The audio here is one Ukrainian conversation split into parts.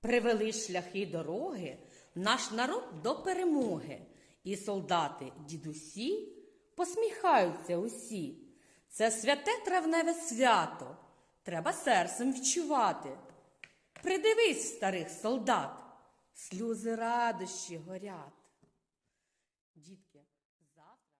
Привели шляхи дороги наш народ до перемоги. І солдати, дідусі, посміхаються усі. Це святе травневе свято. Треба серцем відчувати. Придивись старих солдат, сльози радощі горять. Дітки, завтра.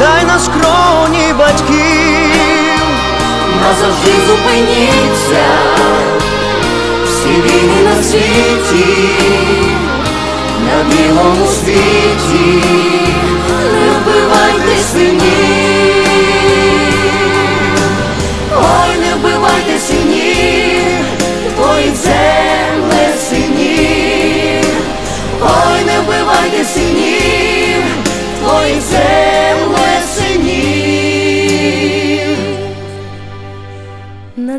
та й на скроні батьків. Назавжди зупиніться, всі війни на світі, на білому світі, не вбивайте синів, ой, не вбивайте синів, твої земле синів, ой, не вбивайте синів,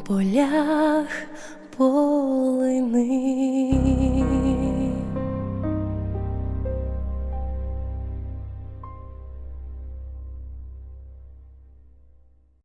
полях полини.